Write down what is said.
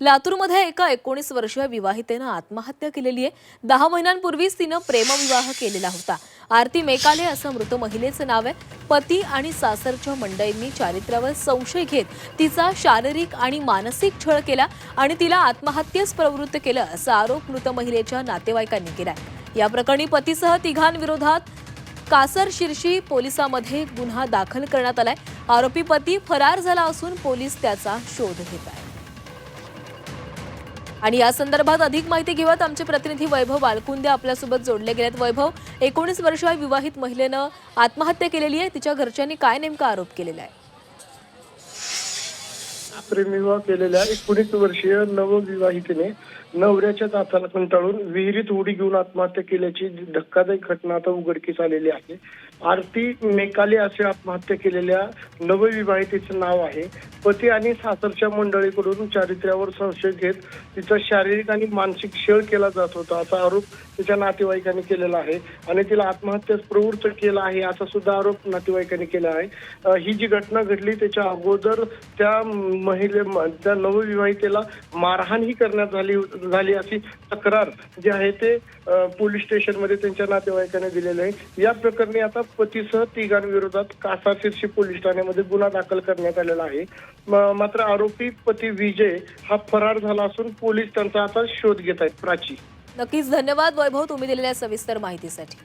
लातूरमध्ये एका एकोणीस वर्षीय विवाहितेनं आत्महत्या केलेली आहे. दहा महिन्यांपूर्वीच तिनं प्रेमविवाह केलेला होता. आरती मेकाले असं मृत महिलेचं नाव आहे. पती आणि सासरच्या मंडळींनी चारित्र्यावर संशय घेत तिचा शारीरिक आणि मानसिक छळ केला आणि तिला आत्महत्येस प्रवृत्त केलं असा आरोप मृत महिलेच्या नातेवाईकांनी केलाय. या प्रकरणी पतीसह तिघांविरोधात कासर शिर्शी पोलिसांमध्ये गुन्हा दाखल करण्यात आलाय. आरोपी पती फरार झाला असून पोलीस त्याचा शोध घेत आहेत आणि या संदर्भात अधिक माहिती घेऊयात आमचे प्रतिनिधी वैभव वालकुंदे आपल्यासोबत जोडले गेलेत. वैभव एकोणीस वर्षीय विवाहित महिलेनं आत्महत्या केलेली आहे. तिच्या घरच्यांनी काय नेमका आरोप केलेला आहे? प्रेमविवाह केलेल्या एकोणीस वर्षीय नवविवाहितेने नवऱ्याच्या दाताला कंटाळून विहिरीत उडी घेऊन आत्महत्या केल्याची धक्कादायक घटना आता उघडकीस आलेली आहे. आरती मेकाले असे आत्महत्या केलेल्या नवविवाहितेचं नाव आहे. पती आणि सासरच्या मंडळीकडून चारित्र्यावर संशय घेत तिचा शारीरिक आणि मानसिक छळ केला जात होता असा आरोप तिच्या नातेवाईकांनी केलेला आहे आणि तिला आत्महत्यास प्रवृत्त केला आहे असा सुद्धा आरोप नातेवाईकांनी केला आहे. ही जी घटना घडली त्याच्या अगोदर त्या महिले नवविवाहितेला त्या नवविवाहितेला मारहाणही करण्यात झाली झाली अशी तक्रार जी आहे ते पोलीस स्टेशनमध्ये त्यांच्या नातेवाईकांनी दिलेली आहे. या प्रकरणी आता पतीसह तिघांविरोधात कासाशिरशी पोलीस ठाण्यामध्ये गुन्हा दाखल करण्यात आलेला आहे. मात्र आरोपी पती विजय हा फरार झाला असून पोलीस त्यांचा आता शोध घेत आहेत प्राची. नक्कीच धन्यवाद वैभव तुम्ही दिलेल्या सविस्तर माहितीसाठी.